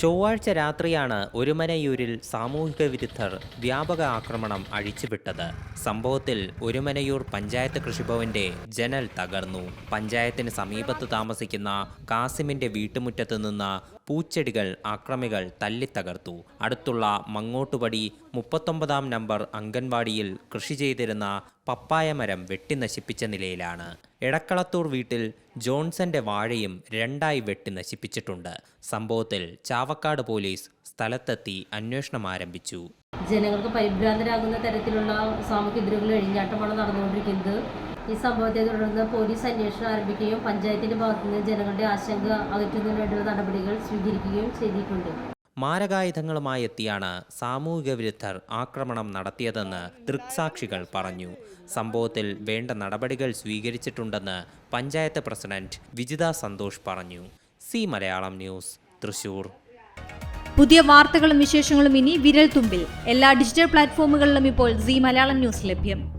ചൊവ്വാഴ്ച രാത്രിയാണ് ഒരുമനയൂരിൽ സാമൂഹിക വിരുദ്ധർ വ്യാപക ആക്രമണം അഴിച്ചുവിട്ടത്. സംഭവത്തിൽ ഒരുമനയൂർ പഞ്ചായത്ത് കൃഷിഭവന്റെ ജനൽ തകർന്നു. പഞ്ചായത്തിന് സമീപത്ത് താമസിക്കുന്ന കാസിമിന്റെ വീട്ടുമുറ്റത്ത് നിന്ന് പൂച്ചെടികൾ ആക്രമികൾ തല്ലിത്തകർത്തു. അടുത്തുള്ള മങ്ങോട്ടുപടി മുപ്പത്തൊമ്പതാം നമ്പർ അംഗൻവാടിയിൽ കൃഷി ചെയ്തിരുന്ന പപ്പായ മരം വെട്ടി നശിപ്പിച്ച നിലയിലാണ്. എടക്കളത്തൂർ വീട്ടിൽ ജോൺസന്റെ വാഴയും രണ്ടായി വെട്ടി നശിപ്പിച്ചിട്ടുണ്ട്. സംഭവത്തിൽ ചാവക്കാട് പോലീസ് സ്ഥലത്തെത്തി അന്വേഷണം ആരംഭിച്ചു. ജനങ്ങൾക്ക് പരിഭ്രാന്തരാകുന്ന തരത്തിലുള്ള സാമൂഹ്യ എതിരുകൾ എഴിഞ്ഞാട്ടമാണ് നടന്നുകൊണ്ടിരിക്കുന്നത്. ഈ സംഭവത്തെ തുടർന്ന് പോലീസ് അന്വേഷണം ആരംഭിക്കുകയും പഞ്ചായത്തിന്റെ ഭാഗത്തുനിന്ന് ജനങ്ങളുടെ ആശങ്ക അകറ്റുന്നതിനുള്ള നടപടികൾ സ്വീകരിക്കുകയും ചെയ്തിട്ടുണ്ട്. മാരകായുധങ്ങളുമായി എത്തിയാണ് സാമൂഹിക വിരുദ്ധർ ആക്രമണം നടത്തിയതെന്ന് ദൃക്സാക്ഷികൾ പറഞ്ഞു. സംഭവത്തിൽ വേണ്ട നടപടികൾ സ്വീകരിച്ചിട്ടുണ്ടെന്ന് പഞ്ചായത്ത് പ്രസിഡന്റ് വിജിത സന്തോഷ് പറഞ്ഞു. C Malayalam news Thrissur. പുതിയ വാർത്തകളും വിശേഷങ്ങളും ഇനി വിരൽ തുമ്പിൽ എല്ലാ ഡിജിറ്റൽ പ്ലാറ്റ്ഫോമുകളിലും ഇപ്പോൾ സി മലയാളം ന്യൂസ് ലഭ്യം.